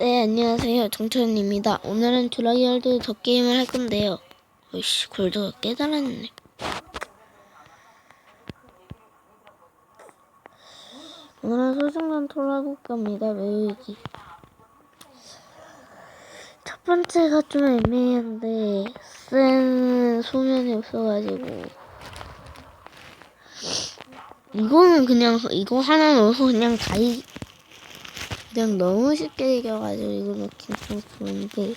네, 안녕하세요. 정천입니다. 오늘은 드라이얼드 더 게임을 할 건데요. 어이씨, 골드 깨달았네. 오늘은 소중한 토라고 겁니다. 외우기. 첫 번째가 좀 애매한데, 센 소면이 없어가지고. 이거는 그냥, 이거 하나 넣어서 그냥 다 이, 그냥 너무 쉽게 이겨가지고 이거 넣긴 좀 그런데.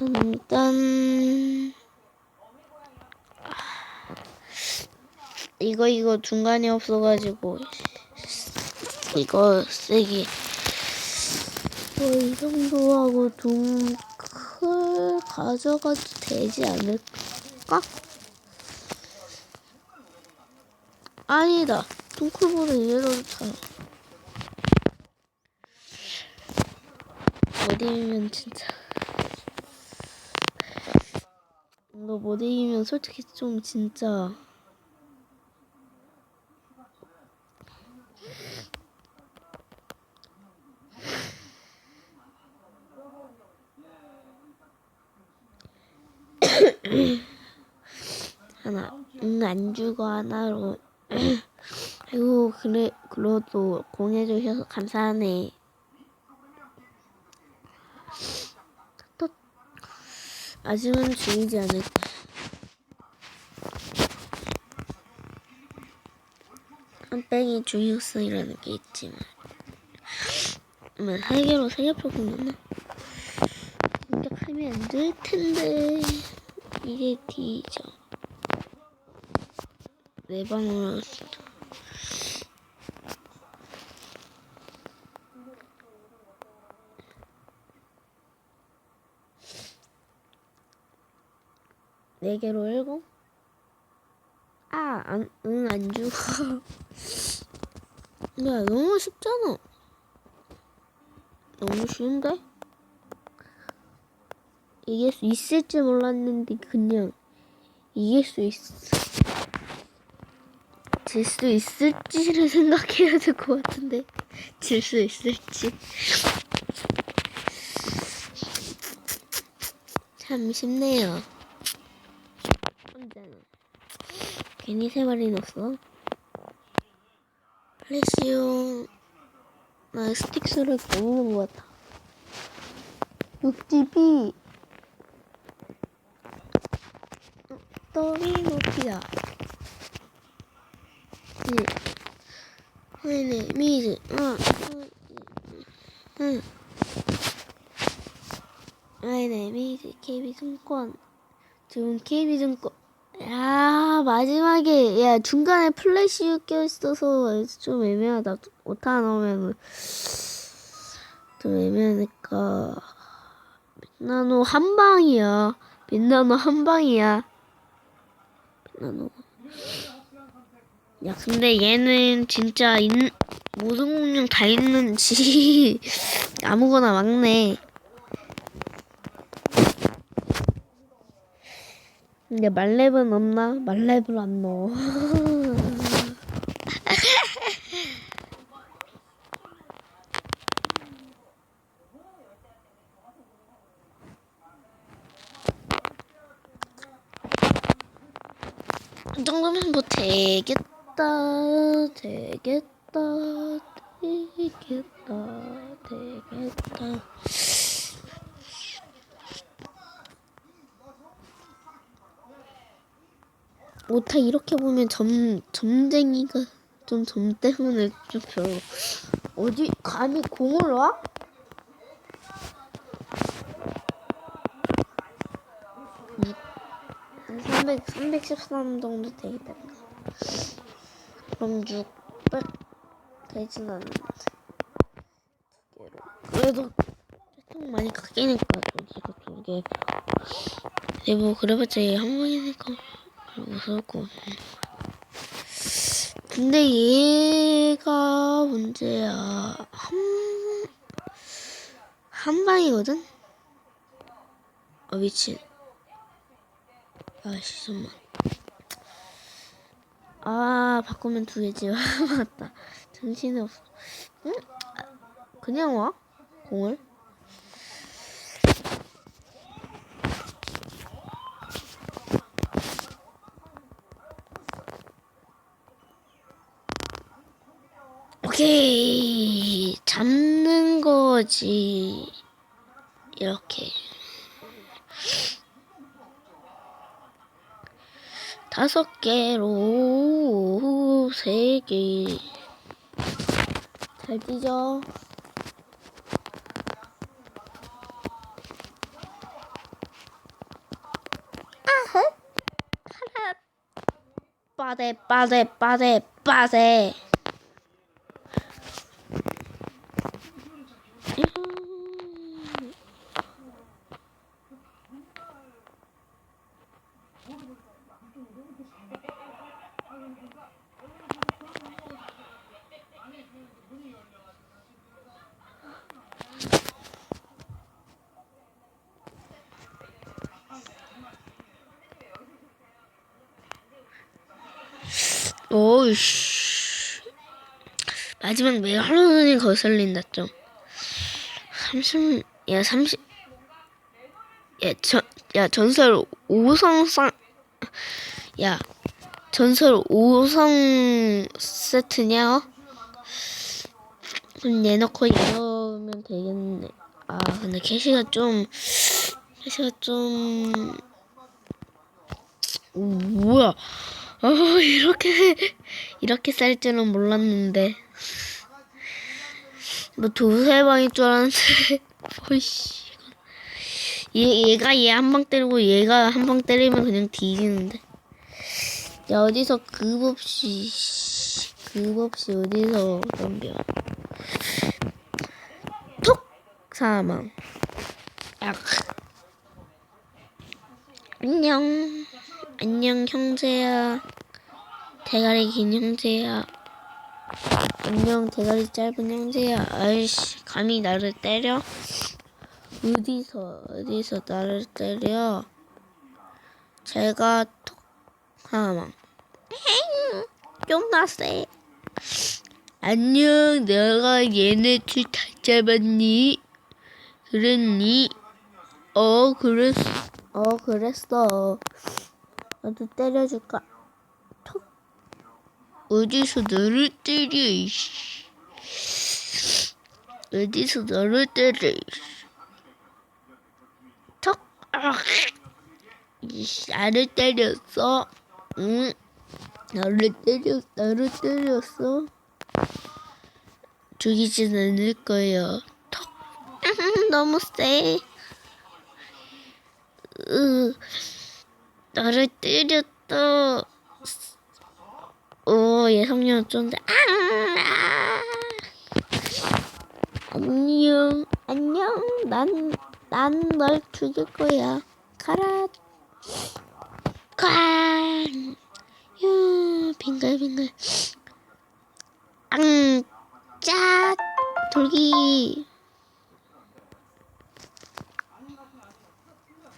일단 이거 이거 중간에 없어가지고 이거 세게. 뭐이 정도 하고 둥클 가져가도 되지 않을까? 아니다. 이게 더좋잖아 못 이기면 진짜. 이거 못 이기면 솔직히 좀 진짜. 하나 응안 주고 하나로. 아이고 그래 그래도 공해주셔서 감사하네 아직은 죽이지 않을까. 한 뺑이 주유스이라는 게 있지만, 세 개로 표구나. 공격하면 안 될 텐데 이게 D죠. 네 방으로 네 개로 일곱? 아, 안, 응, 안 죽어. 야, 너무 쉽잖아. 너무 쉬운데? 이길 수 있을지 몰랐는데, 그냥, 이길 수 있어. 질 수 있을지를 생각해야 될 것 같은데. 질 수 있을지. 참 쉽네요. 괜히 세 마리 넣었어. 플래시용 나 스틱스를 보는 것 같아. 육집이 떡이 높이다. 네. 네네 미즈. 어. 응. 네네 미즈 KB 승권. 지금 KB 증권 야 마지막에 야 중간에 플래시 껴 있어서 좀 애매하다. 오타 넣으면 좀 애매하니까. 빛나노 한 방이야. 빛나노 한 방이야. 빛나노. 야 근데 얘는 진짜 있, 모든 공룡 다 있는지 아무거나 막네 근데 말렙은 없나? 말렙을 안 넣어. 이 정도면 뭐 되겠다, 되겠다, 되겠다, 되겠다. 오타 이렇게 보면 점 점쟁이가 좀 점 때문에 좀 별로 어디 감히 공을 와? 한 300, 313 정도 되겠다. 그럼 600 되진 않는데. 그래도 좀 많이 깎이니까 여기가 두 개. 근데 뭐 그래봤자 얘한 번이니까. 무섭고. 근데 얘가 문제야. 한, 한 방이거든? 아, 미친. 아씨, 잠만. 아, 바꾸면 두 개지. 맞다. 정신이 없어. 응? 아, 그냥 와? 공을? 있는 거지. 이렇게. 다섯 개로 세 개. 잘 뛰죠? 아허? 파라. 빠데, 빠데, 빠데, 빠데. 음. 오이씨. 마지막 매일 하루는 거슬린다 좀. 30, 야, 30, 야, 전, 야, 전설 5성 쌍, 야, 전설 5성 세트냐? 어? 그럼 내놓고 이러면 되겠네. 아, 근데 캐시가 좀, 캐시가 좀, 오, 뭐야. 어, 이렇게, 이렇게 쌀 줄은 몰랐는데. 뭐 두세 방일 줄 알았는데, 어이씨. 얘, 얘가 얘 한 방 때리고 얘가 한 방 때리면 그냥 뒤지는데. 야, 어디서 급 없이, 씨, 급 없이 어디서 덤벼. 톡! 사망. 약. 안녕. 안녕, 형제야. 대가리 긴 형제야. 안녕, 대가리 짧은 형제야. 아이씨, 감히 나를 때려? 어디서, 어디서 나를 때려? 제가 톡, 하망. 좀 나 세. 안녕, 내가 얘네 둘다 잡았니? 그랬니? 어, 그랬어. 어, 그랬어. 나도 때려줄까? 톡. 어디서 너를 때려, 이씨. 어디서 너를 때려, 이씨. 톡. 아. 이씨, 나를 때렸어. 응? 나를 때렸, 나를 때렸어. 죽이진 않을 거야. 톡. 너무 세. 으. 나를 때렸다. 오, 예성년 쫀데. 아! 안녕, 안녕. 난, 난 널 죽일 거야. 가라. 꽝. 야, 빙글빙글. 앙, 짜, 돌기.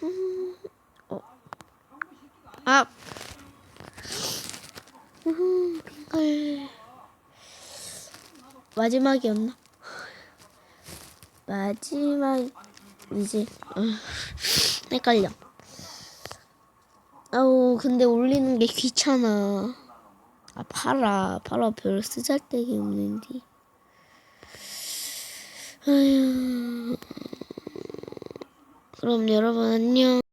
음, 어. 아. 음, 빙글. 마지막이었나? 마지막이지. 어, 헷갈려. 아우, 근데 올리는 게 귀찮아. 아, 팔아. 팔아. 별로 쓰잘데기 없는데. 아휴. 그럼 여러분 안녕.